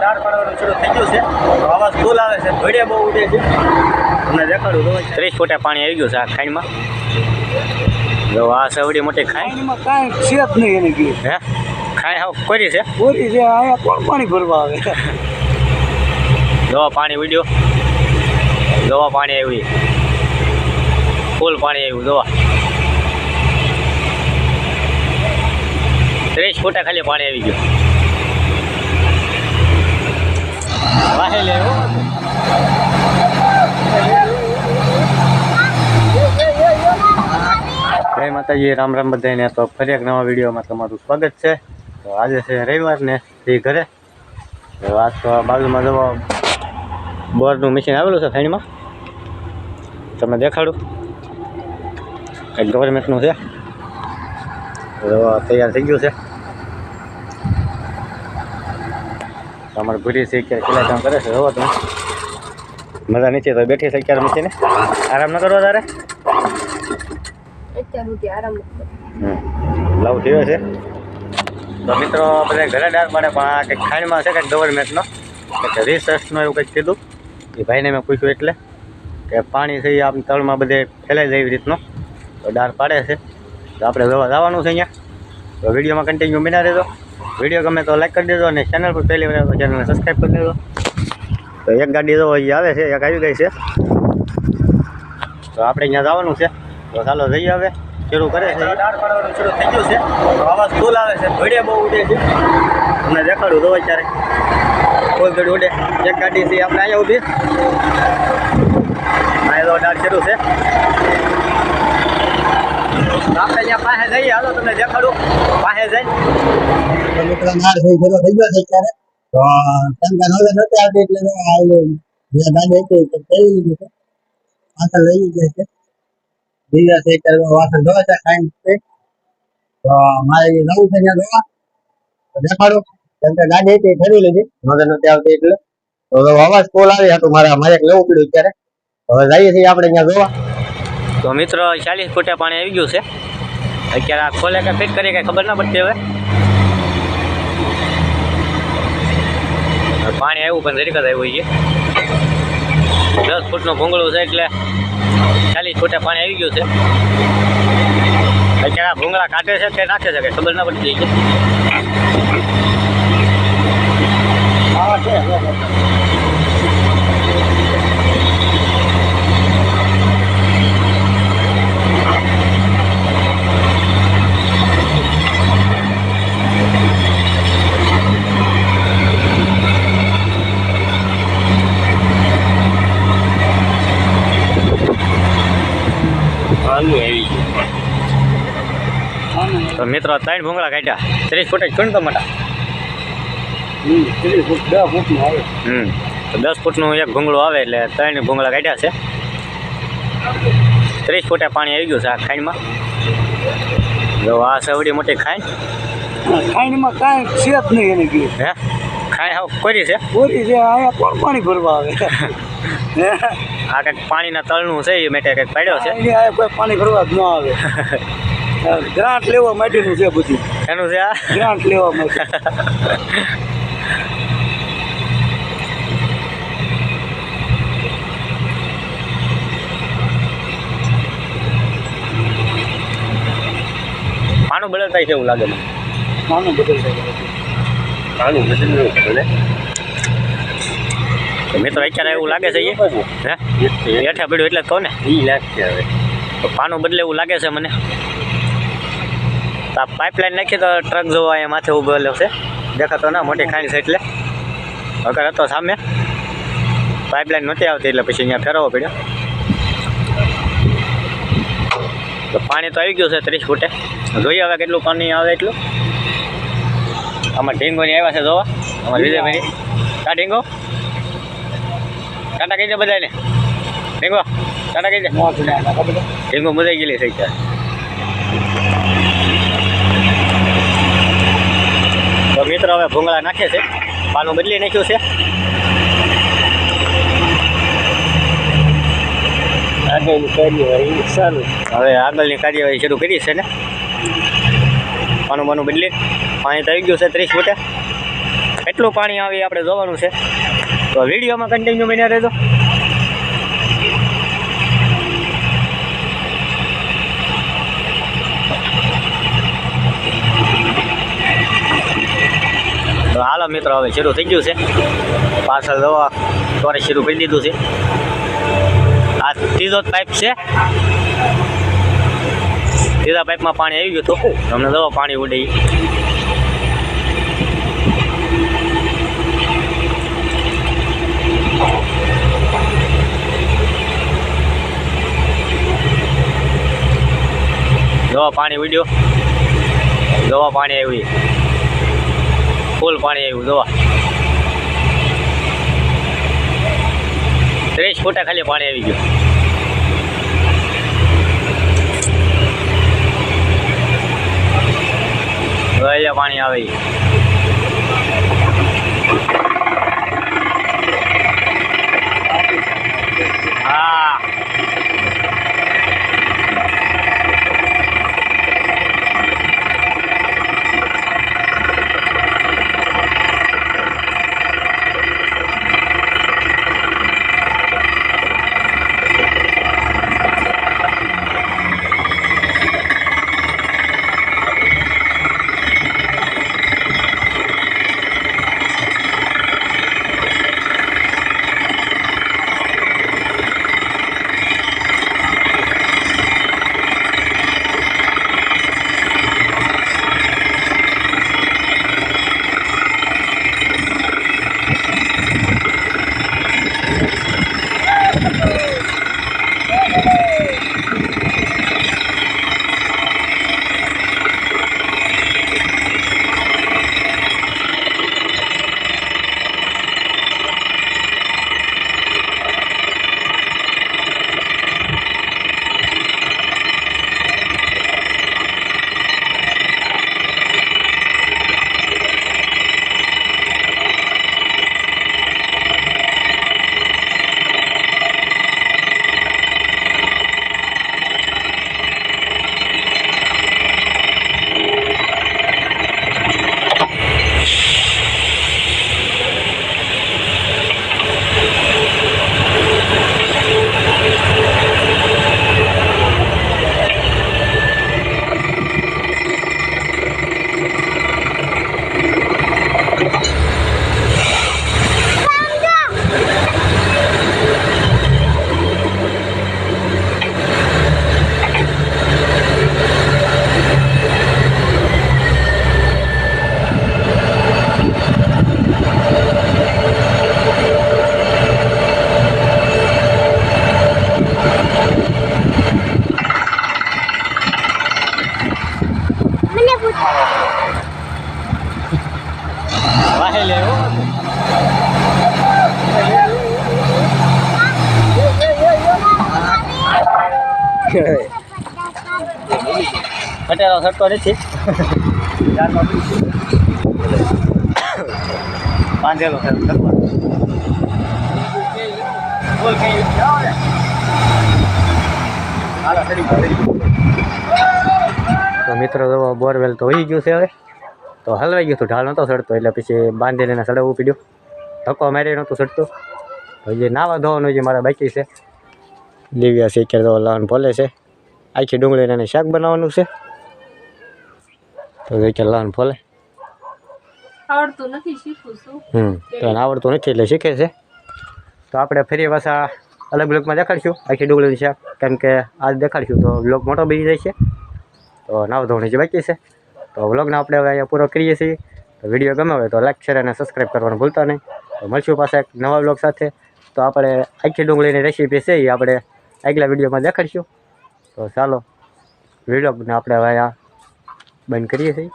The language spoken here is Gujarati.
ડાળ પાડવાનું શરૂ થઈ ગયું છે. તો આવાજ ફૂલ આવે છે. ઘડિયા બહુ ઉડે છે. તમને દેખાડું ત્રીસ ફૂટે પાણી આવી ગયું છે આ ખાઈમાં જો આ સવડી મોટી ખાઈ. કાંઈ છે જ નહીં એને ગયું હે? ખાઈ હાવ કોરી છે? ઓરી છે અહીંયા કોણ પાણી ભરવા આવે? જોવા પાણી ઉડ્યો. જોવા પાણી આવ્યું ફૂલ પાણી આવ્યું જોવા ત્રીસ ફૂટા ખાલી પાણી આવી ગયું. વાહે જય માતાજી, રામ રામ બધાને તો ફરી એક નવા વિડીયોમાં તમારું સ્વાગત છે. તો આજે છે રવિવારને એ ઘરે. તો આજ તો બાજુમાં જવા બોરનું મશીન આવેલું છે ખાણીમાં તમને દેખાડું. એક ગવર્મેન્ટનું છે. તૈયાર થઈ ગયું છે. તો અમારે ભૂરી છે કે કેટલા કામ કરે છે જોવો તમે. મજા નીચે તો બેઠી છે ક્યારે મશીને આરામ ન કરવા તારે? લવ થયો છે. તો મિત્રો બધા ઘરે ડાર પડે પણ આ કંઈક ખાણીમાં છે કંઈક ગવર્મેન્ટનો કંઈક રિસર્ચનો એવું કંઈક કીધું. એ ભાઈને મેં પૂછ્યું એટલે કે પાણી છે એ આમ તળમાં બધે ફેલાઈ જાય એવી રીતનો. તો ડાર પાડે છે. તો આપણે જોવા જવાનું છે અહીંયા. તો વિડીયોમાં કન્ટિન્યુ બિના રહેજો. વીડિયો ગમે તો લાઈક કરી દેજો અને ચેનલ પર પહેલી વાર ચેનલને સબસ્ક્રાઈબ કરી દેજો. તો એક ગાડી તો એ આવે છે એક આવી ગઈ છે. તો આપણે અહીંયા જવાનું છે. તો ચાલો જઈએ હવે. શરૂ કરે છે ડાળ પાડવાનું શરૂ થઈ ગયું છે. તો આવાજ ફૂલ આવે છે. ઘડિયા બહુ ઉડે છે. તમને દેખાડું તો અત્યારે કોઈ ઘડી ઉડે. એક ગાડી છે આપણે અહીંયા ઊભી. આ તો ડાળ શરૂ છે. આપણે અહીંયા પાસે જઈએ. હાલો, તમને દેખાડું. પાસે જઈ. મિત્રો માર થઈ ગયો થઈ ગયો છે અત્યારે તો શંકા નથી આવતી એટલે તો આ ઓલું જે ગાડી હતી તે કેવી લીધી છે પાછળ લઈ જાય છે બીજા છે અત્યારે તો વાસણ છે ખાઈને તો મારે નવું છે ત્યાં ધોવા તો દેખાડો કેમ કે ગાડી હતી એ લીધી નજર નથી આવતી એટલે અવાજ કોલ આવી હતું મારે મારે લેવું પડ્યું અત્યારે હવે જઈએ છીએ આપણે અહીંયા જોવા. તો મિત્રો ચાલીસ ફૂટે પાણી આવી ગયું છે. અત્યારે આ ખોલે કે ફિટ કરી કઈ ખબર ના પડતી હવે. હવે પાણી આવ્યું પણ જરીક જ આવ્યું છે. દસ ફૂટનું ભૂંગળું છે એટલે ચાલીસ ફૂટે પાણી આવી ગયું છે. અત્યારે આ ભૂંગળા કાઢે છે કે નાખે છે કે ખબર ના પડતી છે. તો મિત્રો ત્રણ ભૂંગળા કાઢ્યા. ત્રીસ ફૂટ જ તો મોટા હમ ત્રીસ ફૂટ દસ ફૂટનું આવે હમ. તો દસ ફૂટનું એક ભૂંગળું આવે એટલે ત્રણ ભૂંગળા કાઢ્યા છે. ત્રીસ ફૂટે પાણી આવી ગયું છે આ ખાઈમાં જો આ સવડી મોટી ખાઈ ખાઈણીમાં કાંઈ છે જ નહીં એને ગયું હે? ખાઈ હાવ કોરી છે? ઓરી છે અહીંયા પાણી ભરવા આવે? આ કંઈક પાણીના તળનું છે એ માટે કંઈક પાડ્યો છે? કોઈ પાણી ભરવા જ ન આવે. ગ્રાન્ટ લેવા માટેનું છે બધું. એનું છે આ? ગ્રાન્ટ લેવા માટે. પાનું બદલતા છે એવું લાગે મને. નાનું બદલ થાય પાનું બદલવું ભલે મિત્રો અત્યારે એવું લાગે છે હે? હેઠા પડ્યું એટલે કહો ને. એ લાગશે હવે. તો પાનું બદલે એવું લાગે છે મને. આ પાઇપલાઇન નાખી તો ટ્રક જોવા અહીંયા માથે ઉભેલો છે. દેખાતો ના મોટી ખાણી છે એટલે. વગર હતો સામે. પાઇપલાઇન નહોતી આવતી એટલે પછી અહીંયા ફેરવવો પડ્યો. તો પાણી તો આવી ગયું છે ત્રીસ ફૂટે. જોઈએ હવે કેટલું પાણી આવે એટલું. આમાં ઢીંગોની આવ્યા છે જોવા. અમારે વિજયભાઈ. કા ઢીંગો? ટાટા કહી દે બધાને ઢીંગો? ટાટા કહી દે ઢીંગો મુદાઈ ગયેલી થઈ જાય મિત્રો હવે ભૂંગળા નાખે છે. પાનું બદલી નાખ્યું છે. આગળની કાર્યવાહી ચાલુ હવે આગળની કાર્યવાહી શરૂ કરી છે ને. પાનું બાનું બદલી. પાણી આવી ગયું છે ત્રીસ ફૂટે. કેટલું પાણી આવે આપણે જોવાનું છે. તો વિડીયોમાં કન્ટિન્યુ બન્યા રહેજો. તો હાલો મિત્રો, હવે શરૂ થઈ ગયું છે. પાર્સલ દવા તોરે શરૂ કરી દીધું છે. આ ત્રીજો પાઇપ છે. ત્રીજા પાઇપમાં પાણી આવી ગયું હતું. તમને દવા પાણી ઉડે. દવા પાણી ઉડ્યો. દવા પાણી આવી. ફૂલ પાણી આવ્યું જોવા. ત્રીસ ફૂટા ખાલી પાણી આવી ગયું. અહીંયા પાણી આવે. પટેલો સરતો નથી. ગયો. તો મિત્રો તો બોરવેલ તો હોઈ ગયું છે હવે. તો હલવાઈ ગયું હતું ઢાળ નહોતો સડતો, એટલે પછી બાંધીને સડવવું પડ્યું. ધક્કો મારી નહોતું સડતું. જે નાવા ધોવાનું જે મારા બાકી છે દિવ્યા છે તો લાવવાનું ભલે છે. આખી ડુંગળીને એને શાક બનાવવાનું છે. તો અત્યારે લાવવાનું ભલે. આવડતું નથી શીખું છું. હમ તો એને આવડતું નથી એટલે શીખે છે. તો આપણે ફરી પાછા અલગ બ્લોકમાં દેખાડશું આખી ડુંગળીનું શાક. કેમ કે આજ દેખાડશું તો બ્લોક મોટો બની જાય છે. તો નાવ ધોણી જે બાકી છે. તો બ્લોગને આપણે હવે અહીંયા પૂરો કરીએ છીએ. તો વીડિયો ગમે હોય તો લાઈક શેર અને સબસ્ક્રાઈબ કરવાનું ભૂલતા નહીં. તો મળશું પાછા એક નવા બ્લોગ સાથે. તો આપણે આખી ડુંગળીની રેસીપી છે એ આપણે આગલા વિડીયોમાં દેખાડીશું. તો ચાલો વિડીયોને આપણે હવે આ બંધ કરીએ છીએ.